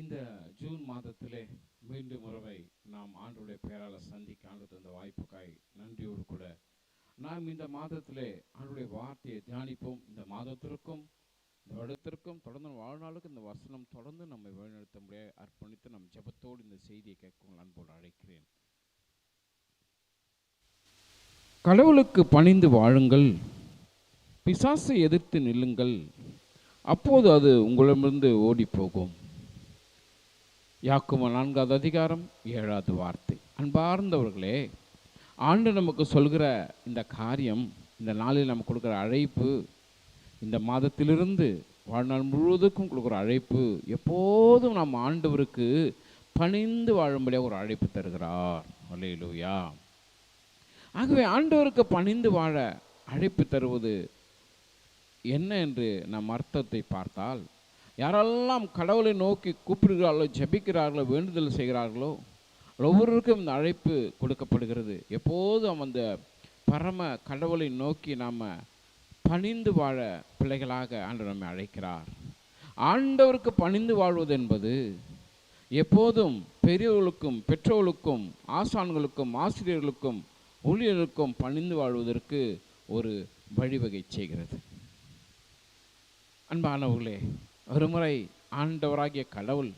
இந்த ஜூன் மாதத்திலே மீண்டும் முறை நாம் ஆண்டுடைய பெயரால் சந்திக்க ஆண்டு தந்த வாய்ப்புக்காய் நன்றியோடு கூட. நாம் இந்த மாதத்திலே ஆண்டுடைய வார்த்தையை தியானிப்போம். இந்த மாதத்திற்கும் இந்த வருடத்திற்கும் தொடர்ந்து வாழ்நாளுக்கும் இந்த வசனம் தொடர்ந்து நம்மை வழிநடத்த முடிய அர்ப்பணித்து நம் ஜெபத்தோடு இந்த செய்தியை கேட்கும் அன்போடு அழைக்கிறேன். கடவுளுக்கு பணிந்து வாழுங்கள். பிசாசை எதிர்த்து நில்லுங்கள். அப்போது அது உங்களிடமிருந்து ஓடி போகும் யாக்கும நான்காவது அதிகாரம் ஏழாவது வார்த்தை. அன்பார்ந்தவர்களே ஆண்டு நமக்கு சொல்கிற இந்த காரியம் இந்த நாளில் நமக்கு கொடுக்குற அழைப்பு இந்த மாதத்திலிருந்து வாழ்நாள் முழுவதுக்கும் கொடுக்குற அழைப்பு எப்போதும் நாம் ஆண்டவருக்கு பணிந்து வாழும்படியாக ஒரு அழைப்பு தருகிறார். அல்லேலூயா. ஆகவே ஆண்டவருக்கு பணிந்து வாழ அழைப்பு தருவது என்ன என்று நம் அர்த்தத்தை பார்த்தால் யாரெல்லாம் கடவுளை நோக்கி கூப்பிடுகிறார்களோ ஜபிக்கிறார்களோ வேண்டுதல் செய்கிறார்களோ ஒவ்வொருவருக்கும் இந்த அழைப்பு கொடுக்கப்படுகிறது. எப்போதும் அந்த பரம கடவுளை நோக்கி நாம் பணிந்து வாழ பிள்ளைகளாக ஆண்டவர் நம்மை அழைக்கிறார். ஆண்டவருக்கு பணிந்து வாழ்வது என்பது எப்போதும் பெரியவர்களுக்கும் பெற்றோர்களுக்கும் ஆசான்களுக்கும் ஆசிரியர்களுக்கும் ஊழியர்களுக்கும் பணிந்து வாழ்வதற்கு ஒரு வழிவகை செய்கிறது. அன்பானவர்களே ஒருமுறை ஆண்டவராகிய கடவுள்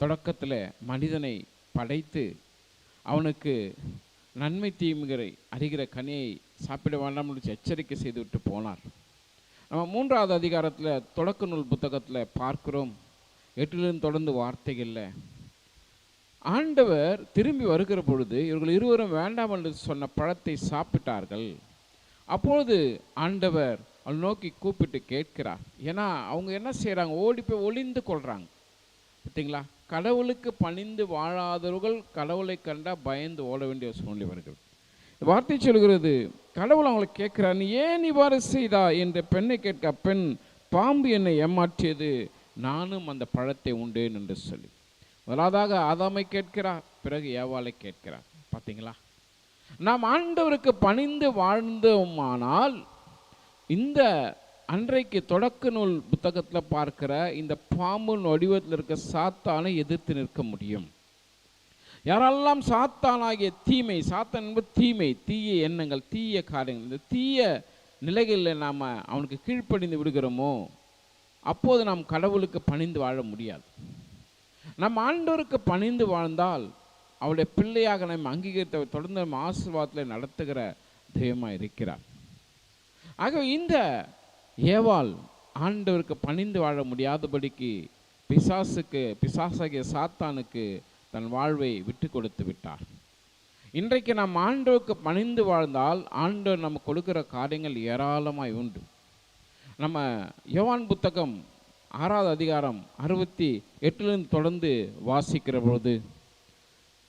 தொடக்கத்தில் மனிதனை படைத்து அவனுக்கு நன்மை தீமைகளை அறிகிற கனியை சாப்பிட வேண்டாம் என்று எச்சரிக்கை செய்துவிட்டு போனார். நம்ம மூன்றாவது அதிகாரத்தில் தொடக்க நூல் புத்தகத்தில் பார்க்கிறோம். எட்டிலிருந்து தொடர்ந்து வார்த்தைகளில். ஆண்டவர் திரும்பி வருகிற பொழுது இவர்கள் இருவரும் வேண்டாம் என்று சொன்ன பழத்தை சாப்பிட்டார்கள். அப்பொழுது ஆண்டவர் நோக்கி கூப்பிட்டு கேட்கிறார் ஏன்னா அவங்க என்ன செய்கிறாங்க ஓடி போய் ஒளிந்து கொள்கிறாங்க பார்த்தீங்களா? கடவுளுக்கு பணிந்து வாழாதவர்கள் கடவுளை கண்டால் பயந்து ஓட வேண்டிய சூழ்நிலை வருகிறது. வார்த்தை சொல்கிறது கடவுள் அவங்களை கேட்கிறார் நீ ஏன் இவ்வாறு செய்தா? என்ற பெண்ணை கேட்க பெண் பாம்பு என்னை ஏமாற்றியது. நானும் அந்த பழத்தை உண்டேன் என்று சொல்லி. முதலாவதாக ஆதாமை கேட்கிறார் பிறகு ஏவாளை கேட்கிறார் பார்த்தீங்களா? நாம் ஆண்டவருக்கு பணிந்து வாழ்ந்தோமானால் இந்த அன்றைக்கு தொடக்க நூல் புத்தகத்தில் பார்க்கிற இந்த பாம்பின் வடிவத்தில் இருக்க சாத்தானை எதிர்த்து நிற்க முடியும். யாரெல்லாம் சாத்தானாகிய தீமை சாத்தான் என்பது தீமை தீய எண்ணங்கள் தீய காரியங்கள் இந்த தீய நிலைகளில் நாம் அவனுக்கு கீழ்ப்படிந்து விடுகிறோமோ அப்போது நாம் கடவுளுக்கு பணிந்து வாழ முடியாது. நம் ஆண்டோருக்கு பணிந்து வாழ்ந்தால் அவருடைய பிள்ளையாக நம்ம அங்கீகரித்த தொடர்ந்து நம்ம ஆசீர்வாதத்தில் நடத்துகிற தெய்வமாக இருக்கிறார். ஆகவே இந்த ஏவாள் ஆண்டவருக்கு பணிந்து வாழ முடியாதபடிக்கு பிசாசுக்கு பிசாசாகிய சாத்தானுக்கு தன் வாழ்வை விட்டு கொடுத்து விட்டார். இன்றைக்கு நாம் ஆண்டவருக்கு பணிந்து வாழ்ந்தால் ஆண்டவர் நம்ம கொடுக்கிற காரியங்கள் ஏராளமாய் உண்டு. நம்ம யோவான் புத்தகம் ஆறாவது அதிகாரம் அறுபத்தி எட்டிலிருந்து தொடர்ந்து வாசிக்கிற பொழுது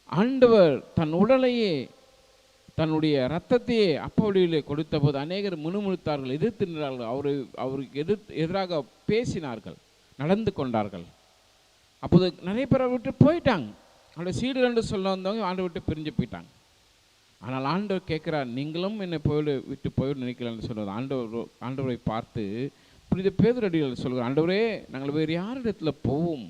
ஆண்டவர் தன் உடலையே தன்னுடைய ரத்தத்தையே அப்பொழுதிலே கொடுத்தபோது அநேகர் முணுமுணுத்தார்கள் எதிர்த்து நின்றார்கள். அவரை அவருக்கு எதிர்த்து எதிராக பேசினார்கள் நடந்து கொண்டார்கள். அப்போது நிறைய பேரை விட்டு போயிட்டாங்க. அவருடைய சீடு ரெண்டு சொல்ல வந்தவங்க ஆண்டு விட்டு பிரிஞ்சு போயிட்டாங்க. ஆனால் ஆண்டவர் கேட்குறார் நீங்களும் என்னை போயிடு விட்டு போயிடு நினைக்கலன்னு சொல்வது ஆண்டவர் ஆண்டவரை பார்த்து புனித பேதரடிகள் சொல்கிறார் ஆண்டவரே நாங்கள் வேறு யாரிடத்தில் போவோம்?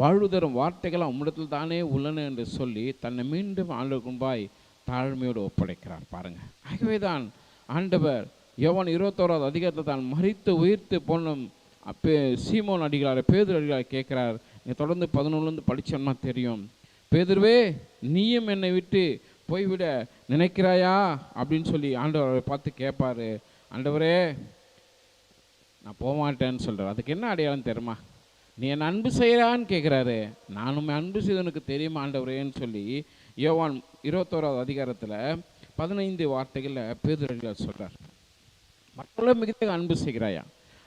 வாழ்வு தரும் வார்த்தைகள் உம்மிடத்தில் தானே உள்ளன என்று சொல்லி தன்னை மீண்டும் ஆண்டவர் கும்பாய் தாழ்மையோடு ஒப்படைக்கிறார். பாருங்க. ஆகவே தான் ஆண்டவர் எவன் இருபத்தோராவது அதிகாரத்தை தான் மறித்து உயிர்த்து போனும் அப்பே சீமோன் அடிகளார் பேதர் அடிகளார் கேட்குறார். நீங்கள் தொடர்ந்து பதினொன்றுலேருந்து படித்தோம்னா தெரியும். பேதுருவே நீயும் என்னை விட்டு போய்விட நினைக்கிறாயா? அப்படின்னு சொல்லி ஆண்டவரை பார்த்து கேட்பாரு. ஆண்டவரே நான் போகமாட்டேன்னு சொல்கிறார் அதுக்கு என்ன அடையாளம் தெரியுமா? நீ என்னை அன்பு செய்கிறான்னு கேட்குறாரு. நானும் அன்பு செய்தவனுக்கு தெரியுமா ஆண்டவரேன்னு சொல்லி யோவான் இருபத்தோராவது அதிகாரத்தில் பதினைந்து வார்த்தைகளில் பேதுரைகள் சொல்கிறார் மற்றவர்கள் மிகுந்த அன்பு செய்கிறாயா?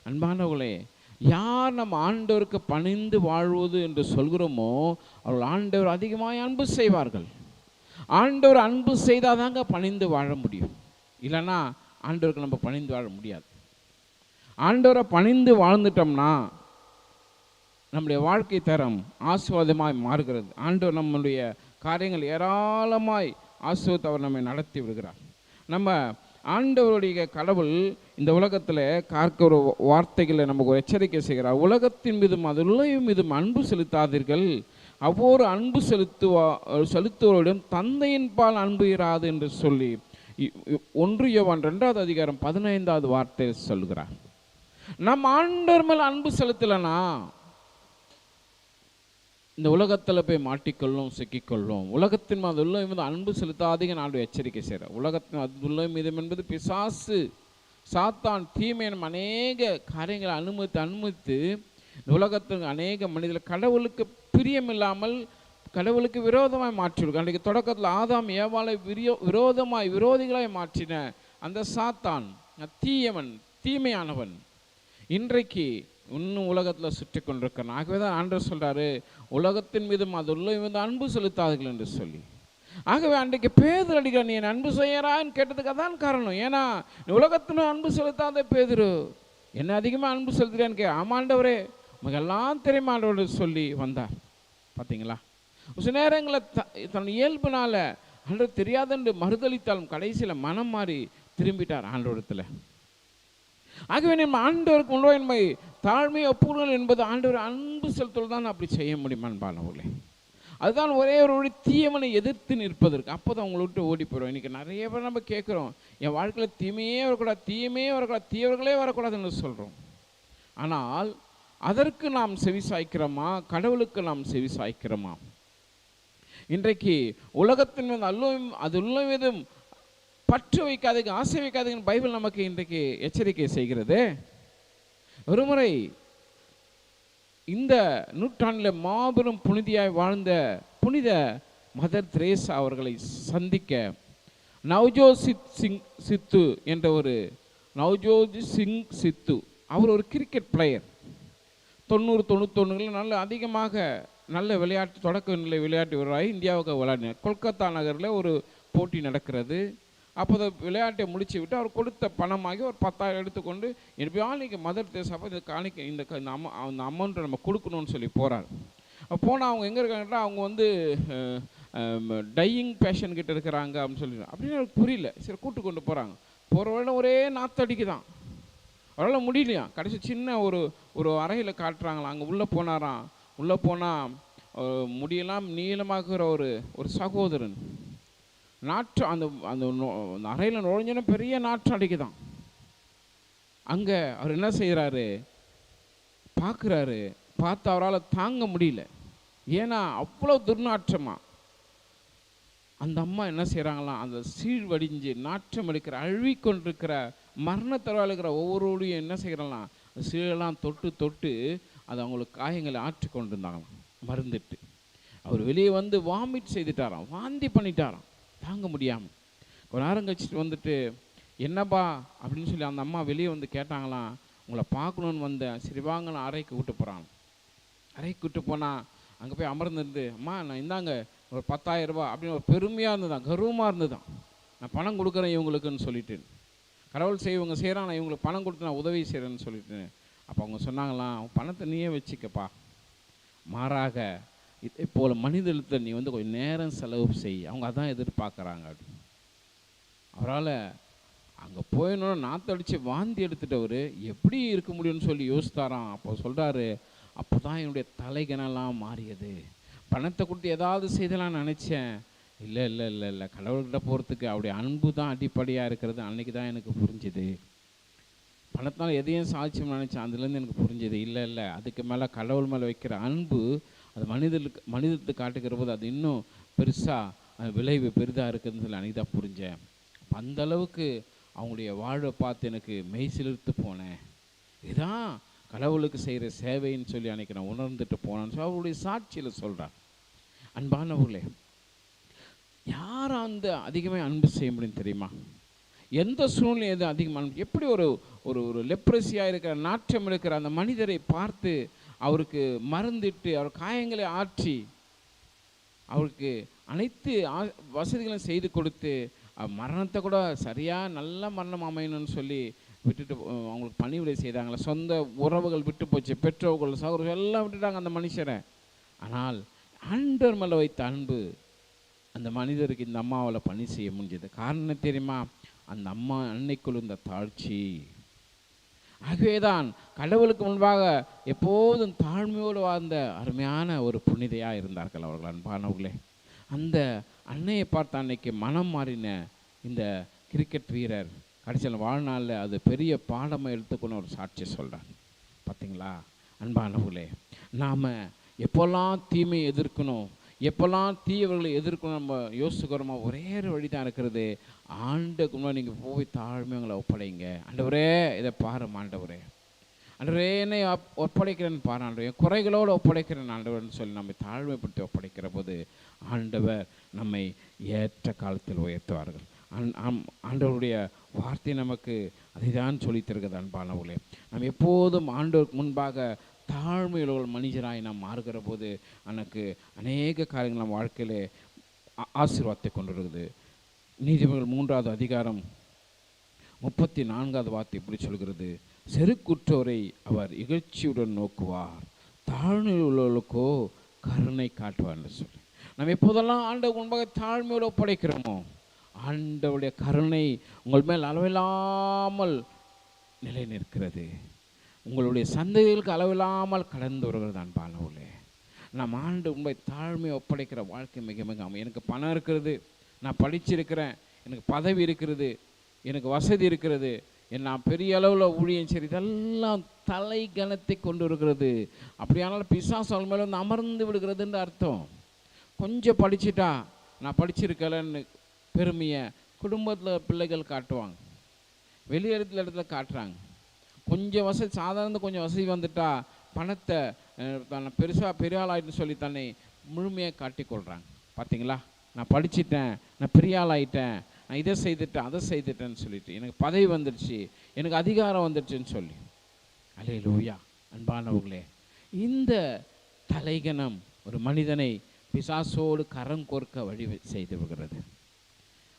அன்பானவர்களே யார் நம்ம ஆண்டவருக்கு பணிந்து வாழ்வது என்று சொல்கிறோமோ அவர்கள் ஆண்டவர் அதிகமாக அன்பு செய்வார்கள். ஆண்டவர் அன்பு செய்தால் தாங்க பணிந்து வாழ முடியும். இல்லைன்னா ஆண்டவருக்கு நம்ம பணிந்து வாழ முடியாது. ஆண்டவரை பணிந்து வாழ்ந்துட்டோம்னா நம்முடைய வாழ்க்கை தரம் ஆசுவாதமாய் மாறுகிறது. ஆண்டவர் நம்மளுடைய காரியங்கள் ஏராளமாய் ஆசுவத்தை அவர் நம்மை நடத்தி விடுகிறார். நம்ம ஆண்டவருடைய கடவுள் இந்த உலகத்தில் கார்க்க ஒரு வார்த்தைகளை நமக்கு ஒரு எச்சரிக்கை செய்கிறார். உலகத்தின் மீதும் அதுள்ளையும் மீதும் அன்பு செலுத்தாதீர்கள். அவ்வொரு அன்பு செலுத்துவா செலுத்துவோரிடம் தந்தையின் பால் அன்பு இராது என்று சொல்லி ஒன்று யோவான் ரெண்டாவது அதிகாரம் பதினைந்தாவது வார்த்தை சொல்கிறார். நம் ஆண்டவர் மேல் அன்பு செலுத்தலைனா? இந்த உலகத்தில் போய் மாட்டிக்கொள்ளும் சிக்கிக்கொள்ளும். உலகத்தின் மீது மீது அன்பு செலுத்தாதீங்க நாடு எச்சரிக்கை செய்கிற உலகத்தின் அது மீதம் என்பது பிசாசு சாத்தான் தீமை அநேக காரியங்களை அனுமதித்து அனுமதித்து இந்த உலகத்துக்கு அநேக மனிதர்கள் கடவுளுக்கு பிரியமில்லாமல் கடவுளுக்கு விரோதமாய் மாற்றிவிடும் அன்றைக்கு தொடக்கத்தில் ஆதாம் ஏவாளை விரியோ விரோதமாய் விரோதிகளாய் மாற்றின அந்த சாத்தான் தீயவன் தீமையானவன். இன்றைக்கு இன்னும் உலகத்தில் சுற்றி கொண்டிருக்கிறான் ஆகவே தான் ஆண்டவர் சொல்றாரு உலகத்தின் மீதும் அது உள்ள வந்து அன்பு செலுத்தாதுகள் என்று சொல்லி. ஆகவே அன்றைக்கு பேதர் அடிகள் நீ என் அன்பு செய்யறான்னு கேட்டதுக்கு அதான் காரணம். ஏன்னா நீ உலகத்திலும் அன்பு செலுத்தாத பேதுரு. என்ன அதிகமாக அன்பு செலுத்துறியான்னு கே ஆமாண்டவரே உமக்கு எல்லாம் தெரியுமா? ஆண்டவர் சொல்லி வந்தார். பார்த்தீங்களா சில நேரங்களில் த தன் இயல்புனால அன்று தெரியாதென்று மறுதளித்தாலும் கடைசியில் மனம் மாறி திரும்பிட்டார் ஆண்டோடத்தில் ஆகவே நம்ம ஆண்டவருக்கு உண்டோ என்பதை தாழ்மை ஒப்புகள் என்பது ஆண்டவர் அன்பு செலுத்தல் தான் அப்படி செய்ய முடியும் அன்பானவர்களே. அதுதான் ஒரே ஒரு வழி தீயவனை எதிர்த்து நிற்பதற்கு. அப்போ தான் உங்களை விட்டு ஓடி போயிடும் இன்றைக்கி நிறைய பேர் நம்ம கேட்குறோம் என் வாழ்க்கையில் தீமையே வரக்கூடாது தீயமே வரக்கூடாது தீயவர்களே வரக்கூடாதுன்னு சொல்கிறோம் ஆனால் அதற்கு நாம் செவி சாய்க்கிறோமா? கடவுளுக்கு நாம் செவி சாய்க்கிறோமா? இன்றைக்கு உலகத்தின் மீது அல்லும் அது உள்ள விதம் பற்று வைக்காதீங்க ஆசை வைக்காதீங்கன்னு பைபிள் நமக்கு இன்றைக்கு எச்சரிக்கை செய்கிறது. ஒருமுறை இந்த நூற்றாண்டில் மாபெரும் புனிதியாய் வாழ்ந்த புனித மதர் திரேசா அவர்களை சந்திக்க நவ்ஜோசித் சிங் சித்து என்ற ஒரு நவ்ஜோதி சிங் சித்து அவர் ஒரு கிரிக்கெட் பிளேயர். தொண்ணூறு தொண்ணூத்தொன்னுகளில் நல்ல அதிகமாக நல்ல விளையாட்டு தொடக்க நிலை விளையாட்டு வீரராக இந்தியாவுக்கு விளையாடினார். கொல்கத்தா நகரில் ஒரு போட்டி நடக்கிறது. அப்போ விளையாட்டை முடிச்சு விட்டு அவர் கொடுத்த பணமாகி ஒரு பத்தாயிரம் எடுத்துக்கொண்டு எப்படியாலும் நீங்கள் மதர் தேசா இந்த காணிக்க இந்த அமௌ அந்த அமௌண்ட்டை நம்ம கொடுக்கணும்னு சொல்லி போகிறார் போனால் அவங்க எங்கே இருக்காங்கன்னா அவங்க வந்து டையிங் பேஷன் கிட்ட இருக்கிறாங்க அப்படின்னு சொல்லி அப்படின்னு எனக்கு புரியல. சரி கூட்டு கொண்டு போகிறாங்க போகிற வழியில ஒரே நாத்தடிக்கு தான் அவரால் முடியலையா? கடைசி சின்ன ஒரு ஒரு அறையில் காட்டுறாங்களாம். அங்கே உள்ளே போனாராம். உள்ளே போனால் முடியெல்லாம் நீளமாகிற ஒரு ஒரு சகோதரன். நாற்று அந்த அந்த அந்த அறையில் நுழைஞ்சோன்னா பெரிய நாற்றம் அடிக்குதான். அங்கே அவர் என்ன செய்கிறாரு பார்க்குறாரு. பார்த்து அவரால் தாங்க முடியல. ஏன்னா அவ்வளோ துர்நாற்றமா. அந்த அம்மா என்ன செய்கிறாங்களாம் அந்த சீழ் வடிஞ்சு நாற்றம் எடுக்கிற அழுவிக்கொண்டிருக்கிற மரண இருக்கிற ஒவ்வொருவரையும் என்ன செய்கிறாங்களாம் அந்த சீழெல்லாம் தொட்டு தொட்டு அது அவங்களுக்கு காயங்களை ஆற்றி கொண்டு இருந்தாங்களாம் மருந்துட்டு அவர் வெளியே வந்து வாமிட் செய்துட்டாராம். வாந்தி பண்ணிட்டாராம். தாங்க முடியாமல் ஒரு நேரம் கழிச்சிட்டு வந்துட்டு என்னப்பா? அப்படின்னு சொல்லி அந்த அம்மா வெளியே வந்து கேட்டாங்களாம். உங்களை பார்க்கணுன்னு வந்த சரி அறைக்கு கூட்டு போகிறாங்க அறைக்கு கூட்டு போனால் அங்கே போய் அமர்ந்துருந்து அம்மா நான் இந்தாங்க ஒரு பத்தாயிரம் ரூபா அப்படின்னு ஒரு பெருமையாக இருந்ததான் கர்வமாக இருந்ததான் நான் பணம் கொடுக்குறேன் இவங்களுக்குன்னு சொல்லிட்டு. கடவுள் செய்வங்க செய்கிறான் நான் இவங்களுக்கு பணம் கொடுத்து நான் உதவி செய்கிறேன்னு சொல்லிட்டு. அப்போ அவங்க சொன்னாங்களாம் பணத்தை நீயே வச்சுக்கப்பா. மாறாக இதே போல் மனிதத்தை நீ வந்து கொஞ்சம் நேரம் செலவு செய். அவங்க அதான் எதிர்பார்க்குறாங்க அப்படின்னு அவரால் அங்கே போயிடணும் நாத்தடிச்சு வாந்தி எடுத்துட்டவர் எப்படி இருக்க முடியும்னு சொல்லி யோசித்தாராம். அப்போ சொல்கிறாரு அப்போ தான் என்னுடைய தலைகனெல்லாம் மாறியது. பணத்தை கொடுத்து ஏதாவது செய்தலாம்னு நினச்சேன். இல்லை இல்லை இல்லை இல்லை கடவுள்கிட்ட போகிறதுக்கு அவருடைய அன்பு தான் அடிப்படையாக இருக்கிறது. அன்றைக்கி தான் எனக்கு புரிஞ்சுது. பணத்தால் எதையும் சாட்சியம் நினச்சேன். அதுலேருந்து எனக்கு புரிஞ்சுது. இல்லை இல்லை அதுக்கு மேலே கடவுள் மேலே வைக்கிற அன்பு அது மனிதர்களுக்கு மனிதத்தை காட்டுகிற போது அது இன்னும் பெருசாக விளைவு பெரிதாக இருக்குதுன்னு சொல்லி அன்றைக்கி தான் புரிஞ்சேன். அந்த அளவுக்கு அவங்களுடைய வாழ்வை பார்த்து எனக்கு மெய் சிலிர்த்து போனேன். இதுதான் கடவுளுக்கு செய்கிற சேவைன்னு சொல்லி அன்னைக்கு நான் உணர்ந்துட்டு போனேன்னு சொல்லி அவருடைய சாட்சியில் சொல்கிறார் அன்பானவர்களே யார் அந்த அதிகமாக அன்பு செய்ய முடியும் தெரியுமா? எந்த சூழ்நிலை எது அதிகமாக எப்படி ஒரு ஒரு ஒரு லெப்ரஸியாக இருக்கிற நாற்றம் இருக்கிற அந்த மனிதரை பார்த்து அவருக்கு மருந்திட்டு அவர் காயங்களை ஆற்றி அவருக்கு அனைத்து ஆ- வசதிகளும் செய்து கொடுத்து மரணத்தை கூட சரியாக நல்ல மரணம் அமையணும்னு சொல்லி விட்டுட்டு அவங்களுக்கு பணிவிடை செய்தாங்களே சொந்த உறவுகள் விட்டு போச்சு பெற்றோர்கள் சகோதரர்கள் எல்லாம் விட்டுட்டாங்க அந்த மனுஷரை ஆனால் ஆண்டவர் மேலே வைத்த அன்பு அந்த மனிதருக்கு இந்த அம்மாவால் பணி செய்ய முடிஞ்சது. காரணம் என்ன தெரியுமா? அந்த அம்மா அன்னைக்குள் இந்த தாழ்ச்சி. ஆகவேதான் கடவுளுக்கு முன்பாக எப்போதும் தாழ்மையோடு வாழ்ந்த அருமையான ஒரு புனிதையாக இருந்தார்கள் அவர்கள் அன்பானவர்களே. அந்த அன்னையை பார்த்த அன்னைக்கு மனம் மாறின இந்த கிரிக்கெட் வீரர் கடைசியில் வாழ்நாளில் அது பெரிய பாடமாக எடுத்துக்கொண்டு ஒரு சாட்சி சொல்கிறார் பார்த்தீங்களா அன்பானவர்களே நாம் எப்போல்லாம் தீமையை எதிர்க்கணும் எப்போல்லாம் தீயவர்களை எதிர்க்கணும் நம்ம யோசிக்கிறோமோ ஒரே ஒரு வழி தான் இருக்கிறது. ஆண்டுக்கு முன்னாடி நீங்கள் போய் தாழ்மையங்களை ஒப்படைங்க. ஆண்டவரே இதை பாரு ஆண்டவரே. ஆண்டவரே என்னை ஒப்படைக்கிறேன் ஒப்படைக்கிறேன்னு பாரு ஆண்டவர். என் குறைகளோடு ஒப்படைக்கிறேன் ஆண்டவர்னு சொல்லி நம்மை தாழ்மைப்படுத்தி ஒப்படைக்கிற போது ஆண்டவர் நம்மை ஏற்ற காலத்தில் உயர்த்துவார்கள். அன் ஆண்டவருடைய வார்த்தை நமக்கு அதை தான் சொல்லித்தருகிறது அன்பானவர்களே. நாம் எப்போதும் ஆண்டவருக்கு முன்பாக தாழ்மையுள்ள ஒரு மனிதராய் நாம் மாறுகிற போது எனக்கு அநேக காரியங்கள் நம் வாழ்க்கையில் ஆசீர்வாதத்தை கொண்டிருக்குது. நீதிபதிகள் மூன்றாவது அதிகாரம் முப்பத்தி நான்காவது வார்த்தை இப்படி சொல்கிறது. செருக்குற்றோரை அவர் இகழ்ச்சியுடன் நோக்குவார். தாழ்மையில் உள்ளவர்களுக்கோ கருணை காட்டுவார்னு சொல்லி. நம்ம எப்போதெல்லாம் ஆண்டவர் முன்பாக தாழ்மையோடு ஒப்படைக்கிறோமோ ஆண்டவுடைய கருணை உங்கள் மேல் அளவில்லாமல் நிலை நிற்கிறது உங்களுடைய சந்ததிகளுக்கு அளவில்லாமல் கடந்து வருகிறது அன்பானவர்களே நம் ஆண்டு உண்மை தாழ்மையை ஒப்படைக்கிற வாழ்க்கை மிக மிக எனக்கு பணம் இருக்கிறது நான் படிச்சிருக்கிறேன் எனக்கு பதவி இருக்கிறது எனக்கு வசதி இருக்கிறது நான் பெரிய அளவில் ஊழியம் சரி இதெல்லாம் தலை கனத்தை கொண்டு இருக்கிறது அப்படியானால் பிசாசு மேலே வந்து அமர்ந்து விடுகிறதுன்ற அர்த்தம். கொஞ்சம் படிச்சிட்டா நான் படிச்சிருக்கலன்னு பெருமையை குடும்பத்தில் பிள்ளைகள் காட்டுவாங்க. வெளியிடத்துல இடத்துல காட்டுறாங்க. கொஞ்சம் வசதி சாதாரண கொஞ்சம் வசதி வந்துட்டா பணத்தை தன்னை பெருசாக பெரிய ஆளாயிட்டுன்னு சொல்லி தன்னை முழுமையாக காட்டிக்கொள்கிறாங்க பார்த்தீங்களா நான் படிச்சிட்டேன் நான் பெரிய ஆளாயிட்டேன் நான் இதை செய்துட்டேன் அதை செய்துட்டேன்னு சொல்லிட்டு எனக்கு பதவி வந்துடுச்சு எனக்கு அதிகாரம் வந்துடுச்சுன்னு சொல்லி. அலே லூயா அன்பானவர்களே. இந்த தலைகணம் ஒரு மனிதனை பிசாசோடு கரம் கோர்க்க வழி செய்து விடுகிறது.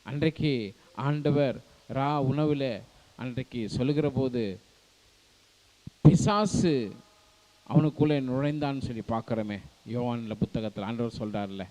அன்றைக்கு ஆண்டவர் ரா உணவில் அன்றைக்கு சொல்லுகிற போது பிசாசு அவனுக்குள்ளே நுழைந்தான்னு சொல்லி பார்க்குறோமே. யோவானில் புத்தகத்தில் ஆண்டவர் சொல்கிறார்ல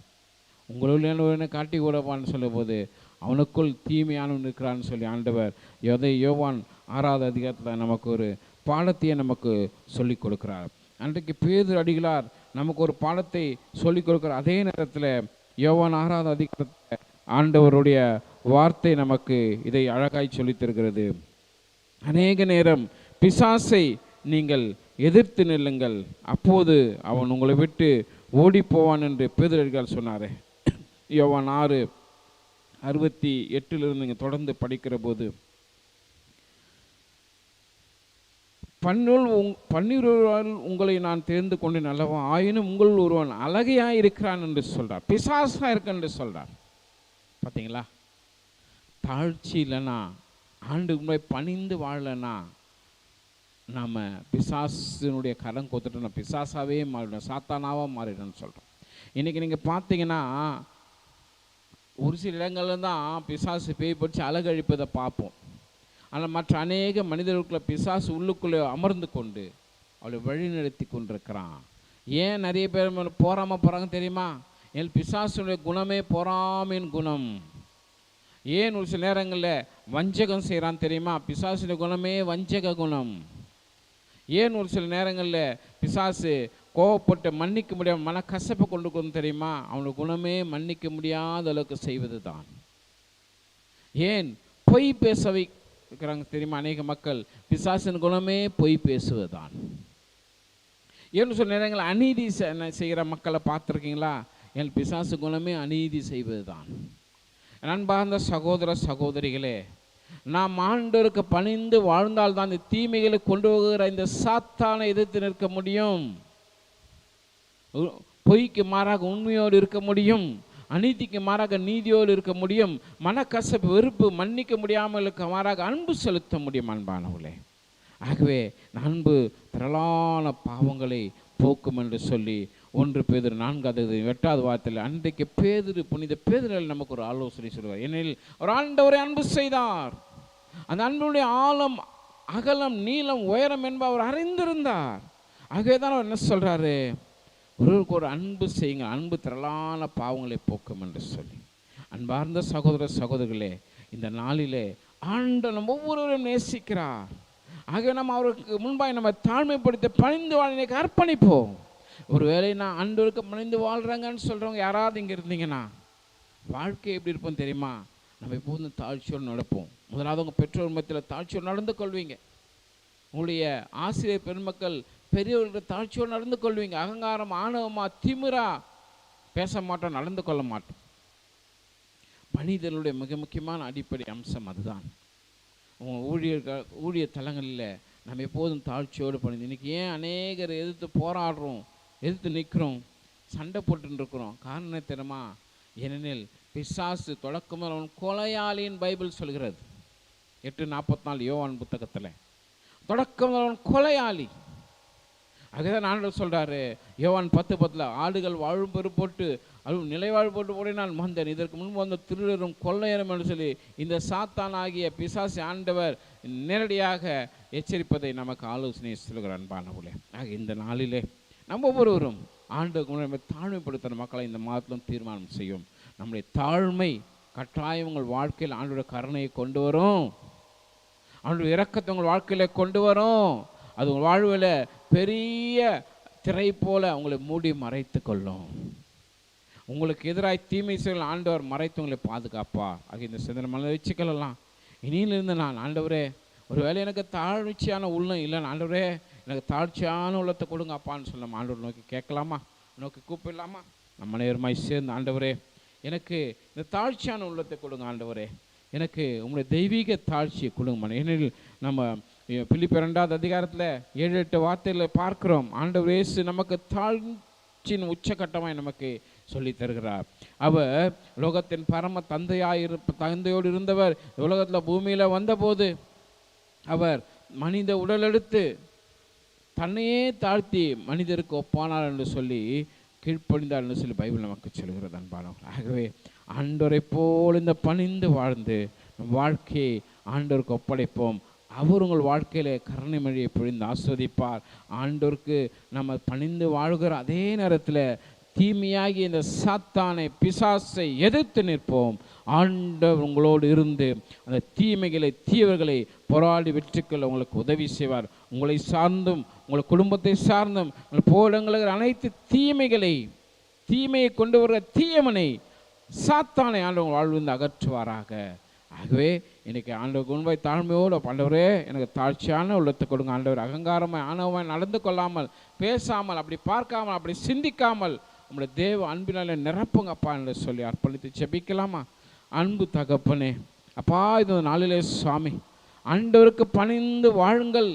உங்களுள்ள காட்டி கூடப்பான்னு சொல்லும்போது அவனுக்குள் தீமையானவன் இருக்கிறான்னு சொல்லி ஆண்டவர் எதை யோவான் ஆறாவது அதிகாரத்தில் நமக்கு ஒரு பாடத்தையே நமக்கு சொல்லிக் கொடுக்கிறார். அன்றைக்கு பேது அடிகளார் நமக்கு ஒரு பாடத்தை சொல்லிக் கொடுக்குற அதே நேரத்தில் யோவான் ஆறாவது அதிகாரத்தில் ஆண்டவருடைய வார்த்தை நமக்கு இதை அழகாய் சொல்லித்தருகிறது அநேக நேரம் பிசாசை நீங்கள் எதிர்த்து நில்லுங்கள். அப்போது அவன் உங்களை விட்டு ஓடி போவான் என்று பேதர்கள் சொன்னார். யோவான் ஆறு அறுபத்தி எட்டிலிருந்து நீங்கள் தொடர்ந்து படிக்கிற போது பன்னுள் உங் பன்னிருவரால் உங்களை நான் தெரிந்து கொண்டேன் அல்லவா? ஆயினும் உங்கள் ஒருவன் அழகையாக இருக்கிறான் என்று சொல்கிறார் பிசாசா இருக்கான் என்று சொல்கிறார் பார்த்தீங்களா தாழ்ச்சி இல்லைன்னா ஆண்டு முறை பணிந்து வாழலைன்னா நாம் பிசாசினுடைய கரம் கொடுத்துட்டோம் நான் பிசாசாகவே மாறிடும் சாத்தானாவாக மாறிடும்னு சொல்கிறோம் இன்றைக்கி நீங்கள் பார்த்தீங்கன்னா ஒரு சில இடங்களில் தான் பிசாசு பேய் பிடிச்சி அழகழிப்பதை பார்ப்போம். ஆனால் மற்ற அநேக மனிதர்களுக்குள்ள பிசாசு உள்ளுக்குள்ளே அமர்ந்து கொண்டு அவளை வழிநடத்தி கொண்டிருக்கிறான். ஏன் நிறைய பேர் போகாமல் போகிறாங்க தெரியுமா? என் பிசாசுடைய குணமே பொறாமையின் குணம். ஏன் ஒரு சில நேரங்களில் வஞ்சகம் செய்கிறான் தெரியுமா? பிசாசுடைய குணமே வஞ்சக குணம். ஏன் ஒரு சில நேரங்களில் பிசாசு கோவப்பட்டு மன்னிக்க முடியாமல் மனக்கசப்பை கொண்டு கொண்டு தெரியுமா? அவனுடைய குணமே மன்னிக்க முடியாத அளவுக்கு செய்வது தான் ஏன் பொய் பேச வைக்கிறாங்க தெரியுமா? அநேக மக்கள் பிசாசின் குணமே பொய் பேசுவதுதான். ஏன்னு சில நேரங்களில் அநீதி செ- செய்கிற மக்களை பார்த்துருக்கீங்களா? என் பிசாசு குணமே அநீதி செய்வதுதான். நண்பார்ந்த சகோதர சகோதரிகளே நாம் ஆண்டோருக்கு பணிந்து வாழ்ந்தால்தான் இந்த தீமைகளை கொண்டு போகிற இந்த சாத்தானை எதிர்த்து நிற்க முடியும். பொய்க்கு மாறாக உண்மையோடு இருக்க முடியும். அநீதிக்கு மாறாக நீதியோடு இருக்க முடியும். மனக்கசப்பு வெறுப்பு மன்னிக்க முடியாமல் இருக்க மாறாக அன்பு செலுத்த முடியும் அன்பானவர்களே. ஆகவே அன்பு திரளான பாவங்களை போக்கும் என்று சொல்லி ஒன்று பேதர் நான்காவது எட்டாவது வார்த்தையில் அன்றைக்கு பேதிரு புனித பேதரில் நமக்கு ஒரு ஆலோசனை சொல்லுவார். ஏனெனில் ஒரு ஆண்டவரை அன்பு செய்தார். அந்த அன்புடைய ஆழம் அகலம் நீளம் உயரம் என்ப அவர் அறிந்திருந்தார். ஆகவே தான் அவர் என்ன சொல்கிறாரு ஒருவருக்கு ஒரு அன்பு செய்யுங்க அன்பு திரளான பாவங்களை போக்கும் என்று சொல்லி. அன்பார்ந்த சகோதர சகோதரிகளே இந்த நாளிலே ஆண்டனம் நம்ம நேசிக்கிறார். ஆகவே நம்ம அவருக்கு முன்பாக நம்ம தாழ்மைப்படுத்தி பணிந்து வாழ்நிலைக்கு அர்ப்பணிப்போம். ஒருவேளை நான் ஆண்டவருக்கு மனைந்து வாழ்கிறாங்கன்னு சொல்கிறவங்க யாராவது இங்கே இருந்தீங்கன்னா வாழ்க்கை எப்படி இருப்போம் தெரியுமா? நம்ம எப்போதும் தாழ்ச்சியோடு நடப்போம். முதலாவது உங்கள் பெற்றோர் மத்தியில் தாழ்ச்சியோடு நடந்து கொள்வீங்க. உங்களுடைய ஆசிரியர் பெருமக்கள் பெரியவர்கள் தாழ்ச்சியோடு நடந்து கொள்வீங்க. அகங்காரம் ஆணவமாக திமிரா பேச மாட்டோம் நடந்து கொள்ள மாட்டோம். மனிதனுடைய மிக முக்கியமான அடிப்படை அம்சம் அதுதான். உங்கள் ஊழியர்கள் ஊழிய தலங்களில் நம்ம எப்போதும் தாழ்ச்சியோடு பண்ணுது இன்றைக்கி ஏன் அநேகர் எதிர்த்து போராடுறோம்? எதிர்த்து நிற்கிறோம் சண்டை போட்டுன்னு இருக்கிறோம். காரணம் என்ன தெரியுமா? ஏனெனில் பிசாசு தொடக்கம் அவன் கொலையாளியின் பைபிள் சொல்கிறது. எட்டு நாற்பத்தி நாலு யோவான் புத்தகத்தில். தொடக்கம் அவன் கொலையாளி. அதுதான் ஆண்டவர் சொல்றாரு. யோவான் பத்து பத்தில் ஆடுகள் வாழும் பெரு போட்டு அதுவும் நிலைவாழ் போட்டு ஓடினால் மந்தன் இதற்கு முன்பு வந்த திருடரும் கொள்ளையரும் என்று சொல்லி இந்த சாத்தான் ஆகிய பிசாசு ஆண்டவர் நேரடியாக எச்சரிப்பதை நமக்கு ஆலோசனை சொல்கிறான் பானவுலே ஆக இந்த நாளிலே நம்ம ஒவ்வொருவரும் ஆண்டுக்கு முன்னாடி தாழ்மைப்படுத்துகிற மக்களை இந்த மாதத்திலும் தீர்மானம் செய்யும். நம்முடைய தாழ்மை கட்டாயம் உங்கள் வாழ்க்கையில் ஆண்டோட கருணையை கொண்டு வரும். அவனுடைய இறக்கத்தை உங்கள் வாழ்க்கையில் கொண்டு வரும். அது உங்கள் வாழ்வில் பெரிய திரை போல உங்களை மூடி மறைத்து கொள்ளும். உங்களுக்கு எதிராக தீமை செயல் ஆண்டவர் மறைத்து உங்களை பாதுகாப்பா? ஆகிய இந்த சிந்தனை மனதை வச்சுக்கலாம் இனியிலிருந்து நான் ஆண்டவரே ஒருவேளை எனக்கு தாழ்ச்சியான உள்ளம் இல்லைன்னு ஆண்டவரே எனக்கு தாழ்ச்சியான உள்ளத்தை கொடுங்க அப்பான்னு சொல்ல ஆண்டவர் நோக்கி கேட்கலாமா? நோக்கி கூப்பிடலாமா? நம்ம நேரமாய் சேர்ந்து ஆண்டவரே எனக்கு இந்த தாழ்ச்சியான உள்ளத்தை கொடுங்க ஆண்டவரே. எனக்கு உங்களுடைய தெய்வீக தாழ்ச்சியை கொடுங்க ஏனெனில் நம்ம பிலிப்பு இரண்டாவது அதிகாரத்தில் ஏழு எட்டு வார்த்தையில் பார்க்கிறோம். ஆண்டவர் இயேசு நமக்கு தாழ்ச்சியின் உச்சகட்டமாய் நமக்கு சொல்லி தருகிறார். அவர் உலகத்தின் பரம தந்தையாயிரு தந்தையோடு இருந்தவர் உலகத்தில் பூமியில் வந்தபோது அவர் மனித உடல் எடுத்து தன்னையே தாழ்த்தி மனிதருக்கு ஒப்பானார் என்று சொல்லி கீழ்ப்பணிந்தார் என்று சொல்லி பைபிள் நமக்கு சொல்கிறது அன்பானவர்கள். ஆகவே ஆண்டோரை போல் இந்த பணிந்து வாழ்ந்து வாழ்க்கையை ஆண்டோருக்கு ஒப்படைப்போம். அவர் உங்கள் வாழ்க்கையில் கருணை மொழியை பொழிந்து ஆஸ்வதிப்பார். ஆண்டோருக்கு நம்ம பணிந்து வாழ்கிற அதே நேரத்தில் தீமையாகி இந்த சாத்தானை பிசாசை எதிர்த்து நிற்போம். ஆண்டவர் உங்களோடு இருந்து அந்த தீமைகளை தீவர்களை போராடி வெற்றிக்கொள்ள உங்களுக்கு உதவி செய்வார். உங்களை சார்ந்தும் உங்கள் குடும்பத்தை சார்ந்தும் உங்கள் போடங்களுக்கு அனைத்து தீமைகளை தீமையை கொண்டு வர்ற தீயமனை சாத்தானை ஆண்டவர் வாழ்விருந்து அகற்றுவாராக. ஆகவே எனக்கு ஆண்டவர் உண்மை தாழ்மையோடு ஆண்டவரே எனக்கு தாழ்ச்சியான உள்ளத்தை கொடுங்க. ஆண்டவர் அகங்காரமாய் ஆணவமாய் நடந்து கொள்ளாமல் பேசாமல் அப்படி பார்க்காமல் அப்படி சிந்திக்காமல் உங்களுடைய தேவ அன்பினால நிரப்புங்கப்பா என்று சொல்லி அர்ப்பணித்து ஜெபிக்கலாமா? அன்பு தகப்பனே அப்பா இது நாளிலே சுவாமி ஆண்டவருக்கு பணிந்து வாழுங்கள்.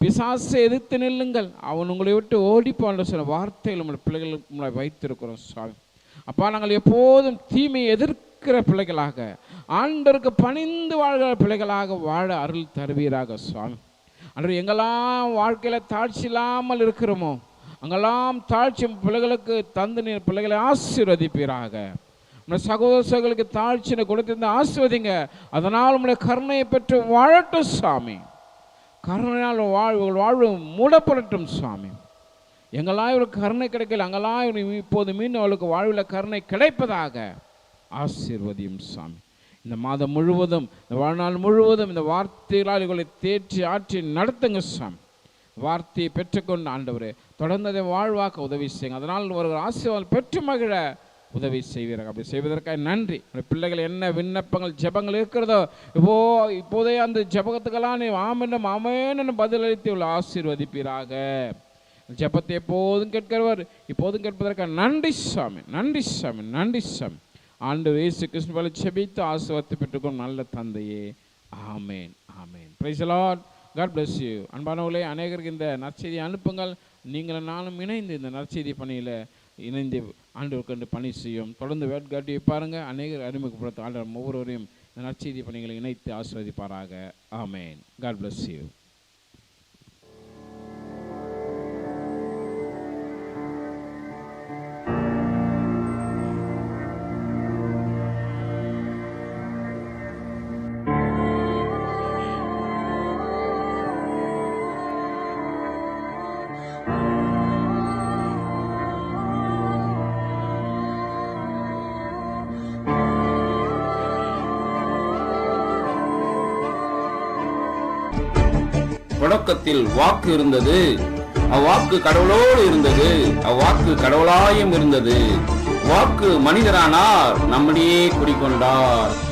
பிசாசை எதிர்த்து நில்லுங்கள். அவன் உங்களை விட்டு ஓடிப்பான் சில வார்த்தைகள் உங்களை பிள்ளைகளுக்கு உங்களை வைத்திருக்கிறோம் சுவாமி. அப்பா நாங்கள் எப்போதும் தீமையை எதிர்க்கிற பிள்ளைகளாக ஆண்டருக்கு பணிந்து வாழ்கிற பிள்ளைகளாக வாழ அருள் தருவீராக சுவாமி. அன்று எங்கெல்லாம் வாழ்க்கையில் தாழ்ச்சி இல்லாமல் இருக்கிறோமோ அங்கெல்லாம் தாழ்ச்சி பிள்ளைகளுக்கு தந்து நீர் பிள்ளைகளை ஆசீர்வதிப்பீராக. உங்கள் சகோதர சகோதரிக்கு தாழ்ச்சினை கொடுத்திருந்த ஆசிர்வதிங்க. அதனால் உங்களுடைய கருணையை பெற்று வாழட்டும் சாமி கருணையால் வாழ்வுகள் வாழ்வு மூடப்படட்டும் சுவாமி. எங்கெல்லாம் ஒரு கருணை கிடைக்கல அங்கெல்லாம் இவருக்கு இப்போது மீண்டும் அவளுக்கு வாழ்வில் கருணை கிடைப்பதாக ஆசீர்வதியும் சாமி இந்த மாதம் முழுவதும் இந்த வாழ்நாள் முழுவதும் இந்த வார்த்தைகளால் இவர்களை தேற்றி ஆற்றி நடத்துங்க சாமி வார்த்தையை பெற்றுக்கொண்டு ஆண்டவர் தொடர்ந்ததை வாழ்வாக்க உதவி செய்யுங்க. அதனால் ஒரு ஆசீர்வாதம் பெற்று மகிழ உதவி செய்வீர்கள் அப்படி செய்வதற்காக நன்றி. பிள்ளைகள் என்ன விண்ணப்பங்கள் ஜெபங்கள் இருக்கிறதோ இப்போ இப்போதே அந்த ஜபகத்துக்கெல்லாம் நீ ஆமென்னும் ஆமேன்னு பதிலளித்து உள்ள ஆசீர்வதிப்பீராக. ஜெபத்தை எப்போதும் கேட்கிறவர் இப்போதும் கேட்பதற்காக நன்றி சாமி நன்றி சாமி நன்றி சாமி. ஆண்டு இயேசு கிருஷ்ண பல செபித்து ஆசீர்வாதத்தை பெற்றுக்கொள்ளும் நல்ல தந்தையே. ஆமேன் ஆமேன். Praise lord god bless you அன்பானவர்களே அநேகருக்கு இந்த நற்செய்தி அனுப்புங்கள். நீங்களும் நானும் இணைந்து இந்த நற்செய்தி பணியில் இணைந்து ஆண்டவர் கண்டு பணி செய்யும். தொடர்ந்து வேட்காட்டி பாருங்கள் அநேகர் அறிமுகப்படுத்த ஆண்டவர் ஒவ்வொருவரையும் இந்த நற்செய்தி பணிகளை இணைத்து ஆஸ்வதிப்பாராக ஆமேன். காட் பிளஸ் யூ தொடக்கத்தில் வாக்கு இருந்தது. அவ்வாக்கு கடவுளோடு இருந்தது. அவ்வாக்கு கடவுளாயும் இருந்தது. வாக்கு மனிதரானார். நம்மிடையே குடிக்கொண்டார்